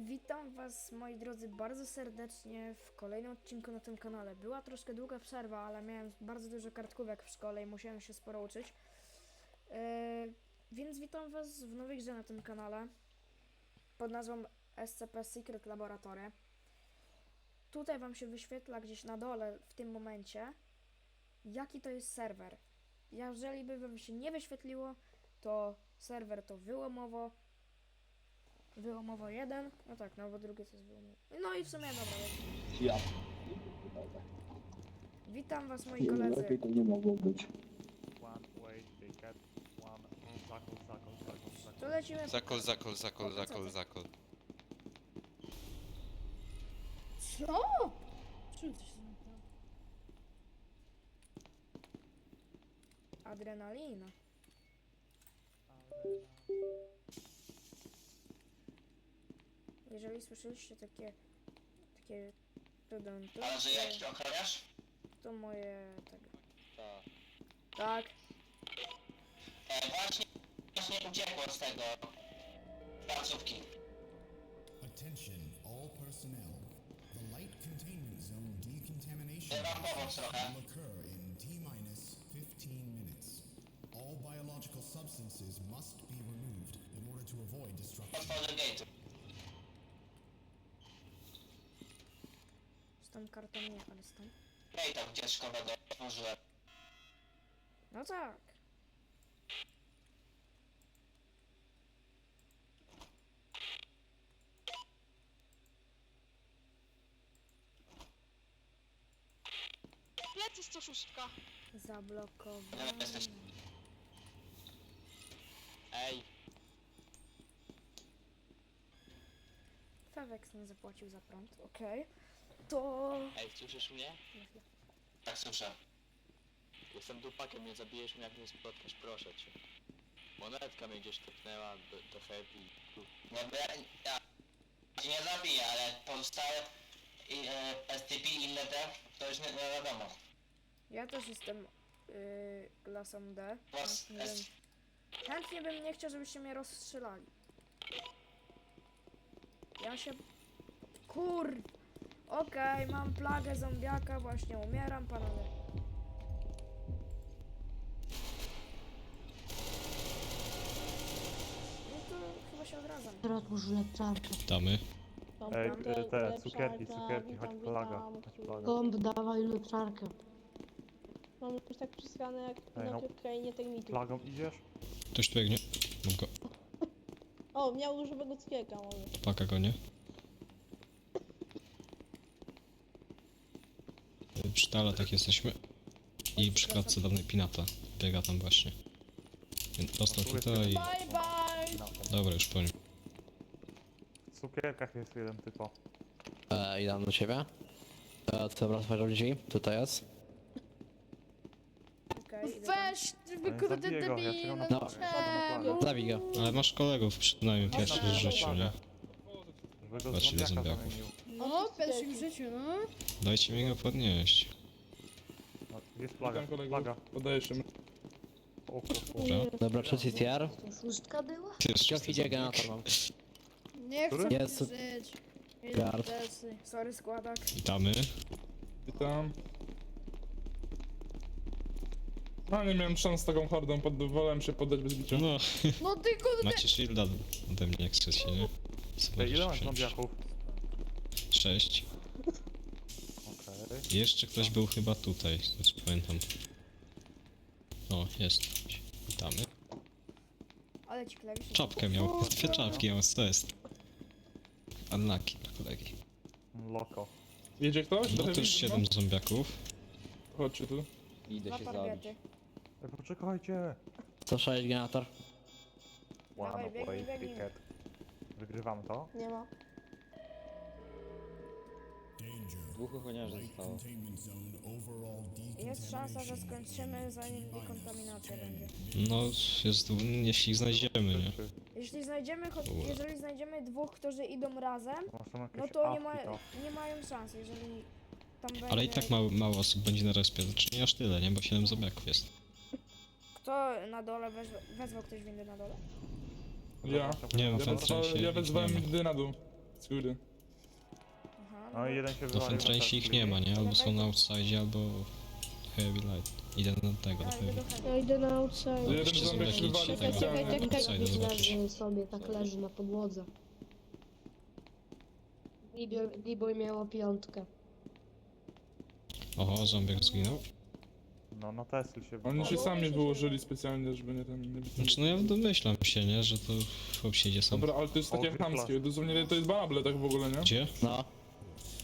Witam Was, moi drodzy, bardzo serdecznie w kolejnym odcinku na tym kanale. Była troszkę długa przerwa, ale miałem bardzo dużo kartkówek w szkole i musiałem się sporo uczyć. Yy, więc witam Was w nowej grze na tym kanale pod nazwą SCP Secret Laboratory. Tutaj Wam się wyświetla gdzieś na dole w tym momencie, jaki to jest serwer. Jeżeli by Wam się nie wyświetliło, to serwer to wyłomowo Wyłomowo jeden. No tak, no bo drugie to jest wyłomowo. No i w sumie dobra. lecimy. Ja. Witam was moi Nie, koledzy. lepiej to nie mogło być. One wait, ticket, one zakol, zakol, zakol, zakol. To lecimy. Zakol, zakol, zakol, No to co zakol, ty? zakol. Co? Czemu coś Jeżeli słyszeliście takie takie to, Ale że jaki ochroniarz? to moje tego. Tak. Tak. E, właśnie, właśnie uciekło z tego placówki. Attention, all personnel. The light containment zone decontamination trochę. will occur in T minus 15 minutes. All biological substances must be removed in order to avoid destruction. Otworzę gate'u. Tą kartą nie, ale z tą. Gate'a ucieczkowego otworzyłem. No tak. Plecy 106. Zablokowany. jesteś. Ej, Fewex nie zapłacił za prąd. Okej. To. Ej, słyszysz mnie? tak słyszę. Jestem dupakiem, nie zabijesz mnie jak mnie spotkasz, proszę cię. Monetka mnie gdzieś tepnęła do, do happy. No bo ja, ja cię nie zabiję, ale pozostałe i, e, STP i inne te, to już nie, nie wiadomo. Ja też jestem yy, klasą D. Chętnie bym, S, chętnie bym nie chciał, żebyście mnie rozstrzelali. Ja się. Kur. Okej, mam plagę zombiaka, właśnie umieram, panowie. No to chyba się odradzam. Otwórz lepszarkę. Damy. Ej, e, te cukierki, cukierki, chodź plaga, chodź plaga. Gąb, dawaj lepszarkę. Mam już tak przyskane jak Ej, na no. w krainie termitów. Plagą idziesz? Ktoś tu biegnie. Mam go. O, miał różowego cukierka może. Paka go, nie? Przy tak jesteśmy. I przy klatce dawnej Pinata. Biega tam właśnie. Więc Dostał tutaj i... Bye bye! Dobra, już po nim. W cukierkach jest jeden typo. E, idę do ciebie. E, co wracasz ludzi? Tutaj jest. Okej, idę tam. Weź, No wy nie kurde zabiję go, ja na no. Zabij go. Ale masz kolegów przynajmniej pierwszy w życiu, nie? Żeby go Patrz, z ile zombiaka zombiaków. zamienił. No, w pierwszym życiu. Dajcie mi go podnieść. No, Jest plaga, plaga. Podajesz im. O, o, o. Dobra. Dobra, trzeci tier. To szóstka była? Ty jeszcze Kioch idzie. Nie Który? chcę Jest. żyć. Gard. Plecy. Sorry, składak. Witamy. Witam. A nie miałem szans z taką hordą, pod... wolałem się poddać bez bicia. No, No ty kurde! macie shielda ode mnie jak chcecie, nie? Ej, ile masz zombiaków? Sześć. Okej. Jeszcze ktoś był chyba tutaj, znaczy pamiętam. O, jest. Witamy. Ale ci klawisze. Czapkę miał, dwie czapki miał, co jest? Unlucky dla kolegi. Loko. Jedzie ktoś? No Trochę to już widzę, siedem zombiaków. Chodźcie tu. Dwa parbiety. Ej, poczekajcie! Co sześć generator? Dawaj, One biegnij, way biegnij. ticket. Wygrywamy to? Nie ma. Dwóch ochroniarzy zostało. Jest szansa, że skończymy zanim dekontaminacja będzie. No, jest, jeśli ich znajdziemy, nie? Jeśli znajdziemy, cho- Dobra. jeżeli znajdziemy dwóch, którzy idą razem, jakieś no to nie, ma, apki, to? nie mają szans, jeżeli tam będzie... Ale i tak mało, mało osób będzie na respie, znaczy nie aż tyle, nie? Bo 7 zombiaków jest. Kto na dole wezwał, wezwał ktoś windy na dole? Ja. Nie wiem, wezwałem, się ja wezwałem nie ma. nigdy na dół. Z góry. No i jeden się Do wywalił na Fentrace ich nie ma, nie? Albo są na outside, albo Heavy Light. Idę na tego, idę Heavy. Ja idę na outside. Jeden Jeszcze się wywalił. Czekaj, czekaj, czekaj. Outside zobaczysz. Leży sobie, tak leży na podłodze. Libor- Libor miało piątkę. Oho, zombiak zginął. No na Tesli się Oni się wywalił. sami wyłożyli specjalnie, żeby nie ten... Nie Znaczy, no ja domyślam się, nie? Że to chłop sam. Dobra, ale to jest takie O, chamskie. Dosłownie to jest banable tak w ogóle, nie? Gdzie? No.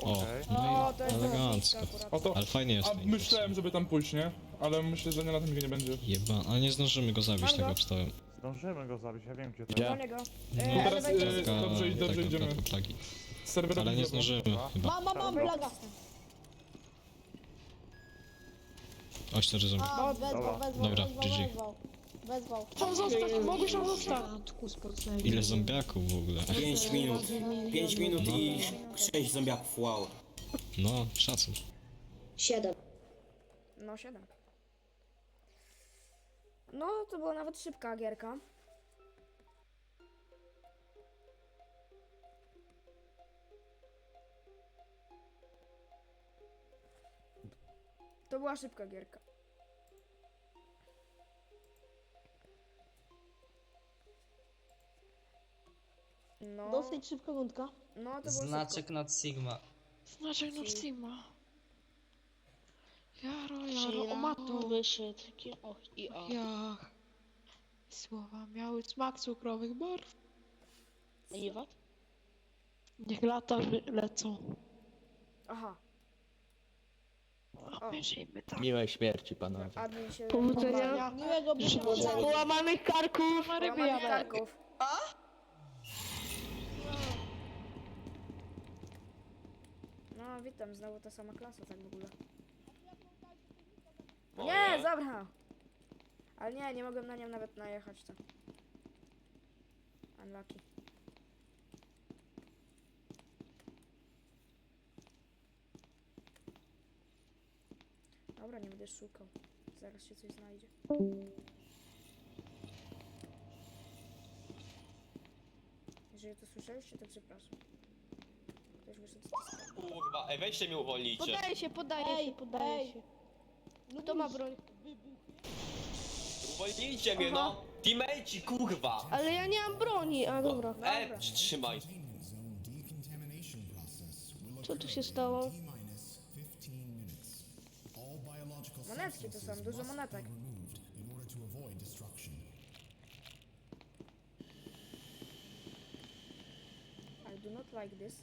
O, Okej. no O, to jest elegancko. elegancko. O to... Ale fajnie jest A to myślałem, żeby tam pójść, nie? Ale myślę, że nie na tym nie będzie. Jeba, ale nie zdążymy go zabić Mam tak go. obstałem. Zdążymy go zabić, ja wiem gdzie to Gdzie? jest. Do niego. No E, teraz, elevator. e, Taka, dobrze, tak dobrze, idziemy. Serwer Ale nie zdążymy chyba. Mam, mam, mam, plaga. O, cztery zombie. A, wezwał, Dobra. wezwał, Dobra, wezwał, GG. wezwał. Wezwał. Chcą zostać, mogłeś tam zostać. Matku z porcelany. Ile zombiaków w ogóle? 5 minut. 5 minut i 6 zombiaków, wow. No, szacun. Siedem. No, 7. No, to była nawet szybka gierka. To była szybka gierka. No, Dosyć szybka rundka. no to było Znaczek nad Sigma. Znaczek na Steama. Jaro, Jaro, o matko. wyszedł. Och i och. Jach. Słowa miały smak cukrowych barw. Nie wat? Niech lata wy- lecą. Aha, A my żyjmy tak. Miłej śmierci, panowie. admin się... Powodzenia. Miłego powodzenia. Połamanych karków. Jadę. karków. Witam, znowu ta sama klasa, tak w ogóle. Nie, dobra! Ale nie, nie mogłem na nią nawet najechać, to. Unlucky. Dobra, nie będę szukał. Zaraz się coś znajdzie. Jeżeli to słyszeliście, to przepraszam. Wyszedł. Kurwa, ej, weźcie mnie uwolnijcie. Podaje się, podaje się, podaje się. Kto ma broń? Uwolnijcie mnie, Aha. no. Teammateci, kurwa. Ale ja nie mam broni, a dobra. E, trzymaj. Co tu się stało? in T-minus 15 minutes. All biological Monetki to są, dużo monetek. to. I do not like this.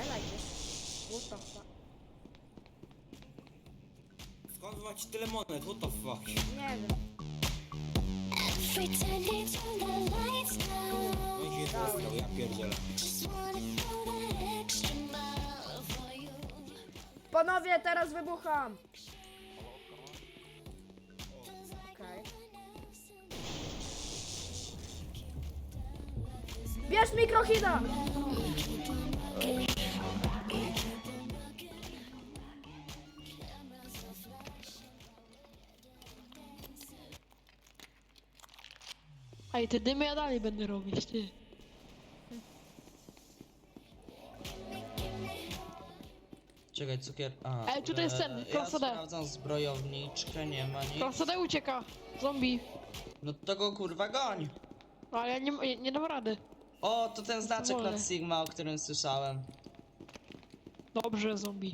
I like this. What the fuck? Skąd macie tyle monet? What the fuck? Nie wiem. Się ja pierdzielę. Panowie, teraz wybucham! Okej. Bierz mikrohida! Ej, te dymy ja dalej będę robić, ty. Czekaj, cukier. A, Ej, tutaj jest ten, e, klasa Ja D. sprawdzam zbrojowniczkę, nie ma nic. D ucieka. Zombie. No to go kurwa goń! Ale ja nie, nie, nie dam rady. O, to ten znaczek nad Sigma, o którym słyszałem. Dobrze, zombie.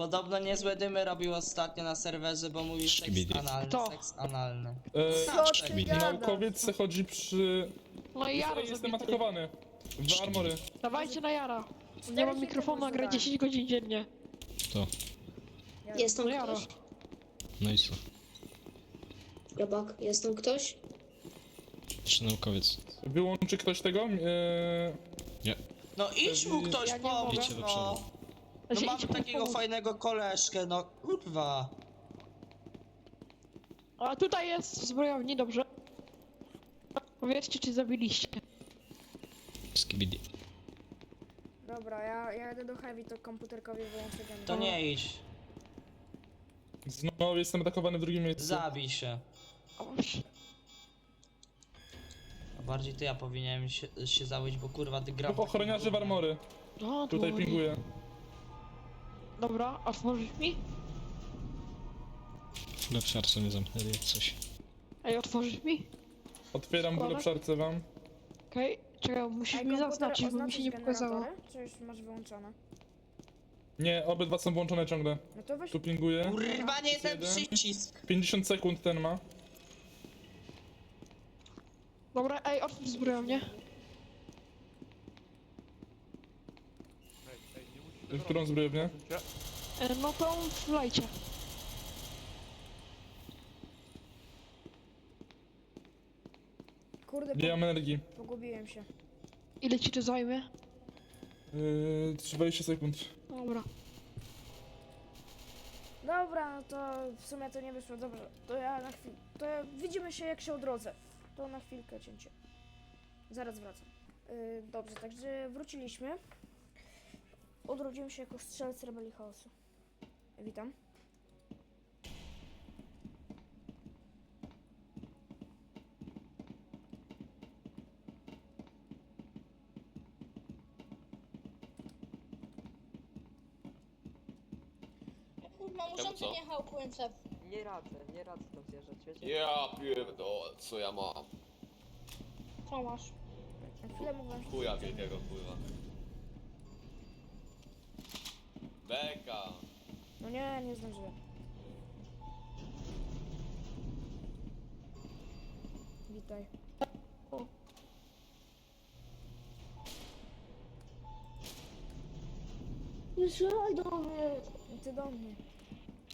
Podobno niezłe dymy robił ostatnio na serwerze, bo mówi seks Szkibidi. analny, Kto? seks analny. E, Co ty Szkibidi. gadasz? naukowiec chodzi przy... No i Jaro Jestem zabity. atakowany. W armory. Dawajcie na Jara. Nie mam mikrofonu, a gra pozdałem. 10 godzin dziennie. To. Jest tam No Jaro. ktoś? No i co? Robak, jest tam ktoś? Czy naukowiec? Wyłączy ktoś tego? E, No idź mu ktoś Ja nie pomóc, Idźcie do przodu. No Znaczy, mam idź mu takiego pomóc. fajnego koleżkę, no kurwa. A tutaj jest w zbrojowni, dobrze. Powiedzcie, czy zabiliście. Skibidi. Dobra, ja, ja jadę do Heavy, to komputerkowi wyłączę ten. To nie idź, znowu jestem atakowany w drugim miejscu. zabij się. O, ś- Bardziej to ja powinienem się, się zawyć, bo kurwa ty gram... Dwóch ochroniarzy w armory. No, Tutaj pinguję. Dobra, a otworzysz mi? Lepszarce mnie zamknęli jak coś. Ej, otworzysz mi? Otwieram Sławek? ulepszarce wam. Okej, czekaj, musisz Ej, mi komputer, zaznaczyć, bo mi się nie pokazało. generatory? Czy już masz wyłączone? Nie, obydwa są włączone ciągle. No to weź... Tu pinguję. Kurwa nie ten Jeden. przycisk! 50 sekund ten ma. Dobra, ej, otwórz zbrojownię. Ej, ej, nie musicie W którą zrobić. zbrojownię? E, no to wlejcie. Kurde, Nie mam energii. po... pogubiłem się. Ile ci to zajmie? Yy, 20 sekund. Dobra. Dobra, no to w sumie to nie wyszło dobrze. To ja na chwilę. To ja... widzimy się jak się odrodzę. To na chwilkę cięcie. Zaraz wracam. Yy, dobrze, także wróciliśmy. Odrodziłem się jako strzelec rebelii chaosu. Witam. Kurwa, muszę co? nie radzę, nie radzę tam zjeżdżać, wiecie? Ja pierdolę, co ja mam? Co masz? Na chwilę się... Chuja wielkiego kurwa. Beka. No nie, nie zdążyłem. Witaj. Nie strzelaj do mnie! Ty do mnie.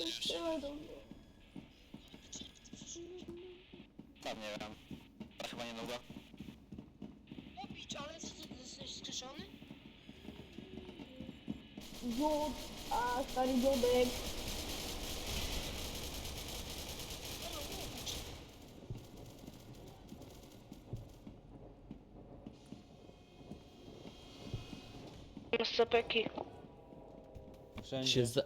Nie strzelaj do mnie! Tam nie wiem. Chyba nie długo. Popić, ale ty jesteś skrzeszony? Dziób, a stary dziobek. Sapeki. Się, za...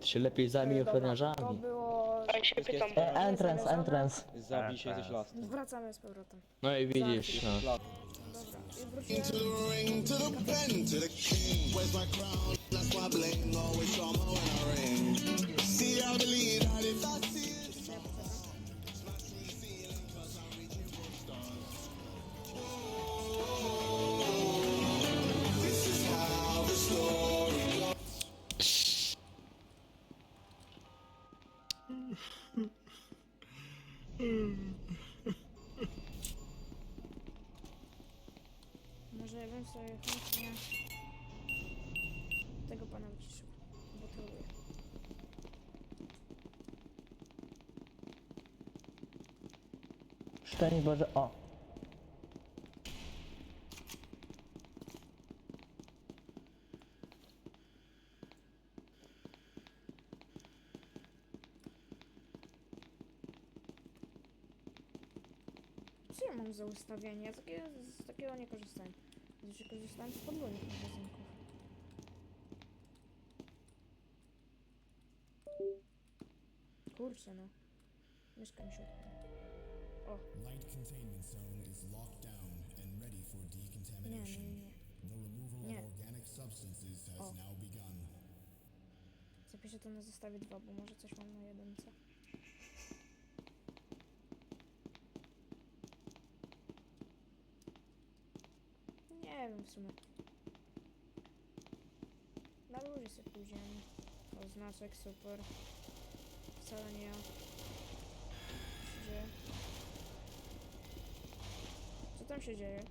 się lepiej zajmij Dobra, ochroniarzami. To było... A ja się pytam. E, entrance, entrance. Zabij się ze ślasku. Wracamy z powrotem. No i widzisz, no. Dobra, i my bling, always when I ring. See, I believe that if I see. this is how the story goes. Może ja bym sobie chętnie... tego pana wyciszył, bo troluję. Szczęść Boże, o. Co ja mam za ustawienie? Ja takie, z takiego nie korzystałem. Zawsze korzystałem z podwójnych magazynków. Kurczę no. Myszka mi się odpala. O, Light containment zone is locked down and ready for nie, nie, decontamination. nie. The removal Nie. of organic substances has O. now begun. Zapiszę to na zestawie 2, bo może coś mam na jedynce. Nie wiem w sumie. Na luzie sobie pójdziemy. O, znaczek, super. Wcale nie ja. Dzieje? Co tam się dzieje?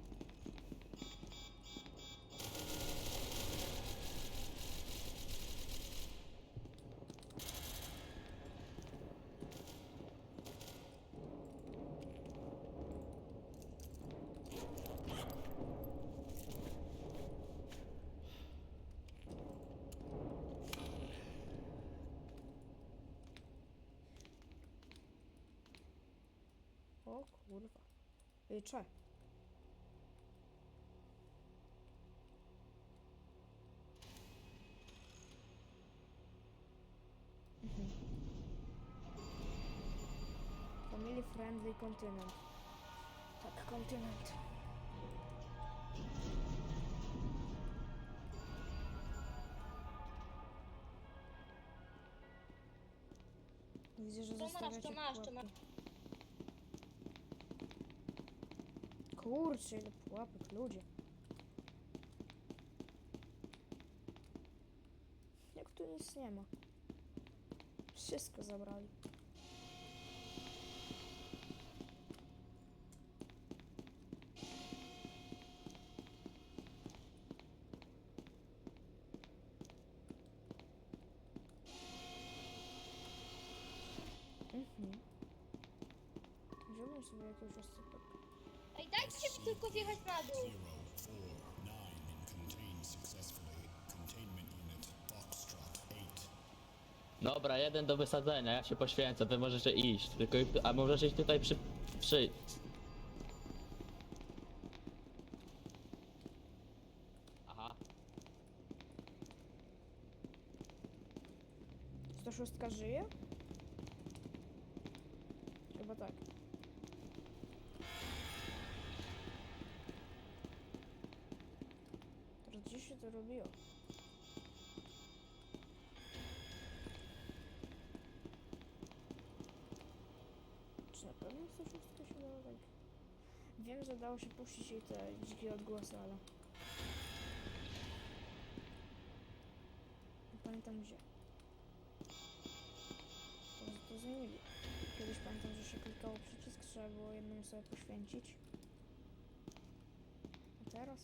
O kurwa. Liczę. Mhm. Family friendly continent. Tak. kontynent. Widzę, że To masz, to zostawiacie masz, to pułapki. Kurczę, ile pułapek, ludzie. Jak tu nic nie ma? Wszystko zabrali. Dobra, jeden do wysadzenia, ja się poświęcę, wy możecie iść. Tylko, a możecie iść tutaj przy... przy... na pewno 106 się dało tak? Wiem, że dało się puścić jej te dzikie odgłosy, ale... Nie pamiętam gdzie. To, to zmienili. Kiedyś pamiętam, że się klikało przycisk, trzeba było jedną sobie poświęcić. A teraz?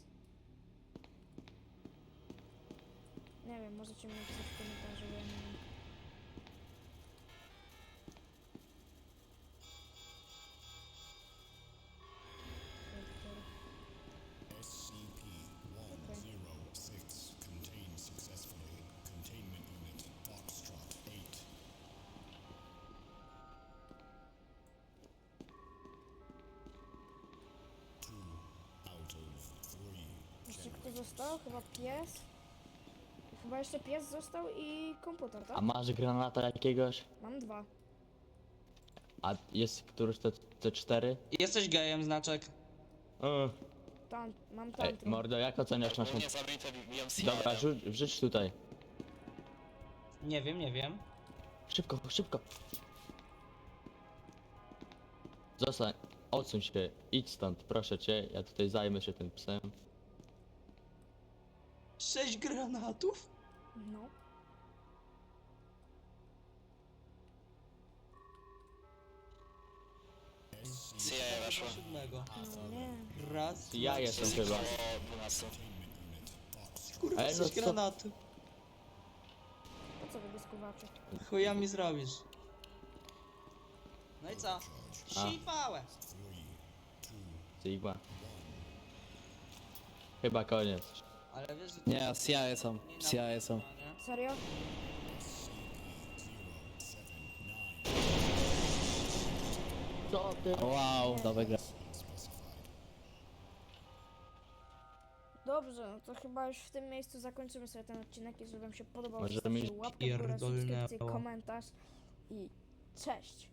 Nie wiem, możecie mi napisać w komentarzu, bo ja nie Kto został? Chyba pies? Chyba jeszcze pies został i komputer, tak? A masz granata jakiegoś? Mam dwa. A jest któryś te, te cztery? Jesteś gejem, znaczek. O. Tam, mam Ej, tantrum. mordo, jak oceniasz naszą... Ogólnie zabite Dobra, rzuć, wrzuć tutaj. Nie wiem, nie wiem. Szybko, szybko. Zostań, odsuń się, idź stąd, proszę cię, ja tutaj zajmę się tym psem. Sześć granatów? No. CIA weszło. Siódmego. No nie. Raz, Ja jestem chyba. O 12. kurwa, Ej, no sześć co- granatów. Po co wy go skuwacie? Chuja mi zrobisz. No i co? A. Sipałe. Sigma. Chyba koniec. Ale wiesz, że to Nie, CIA są, nie CIA są. Serio? Co ty? Wow, dobra gra. Dobrze, no to chyba już w tym miejscu zakończymy sobie ten odcinek. Jeżeli wam się podobał, Możemy zostawcie iść łapkę w górę, subskrypcję, komentarz i cześć!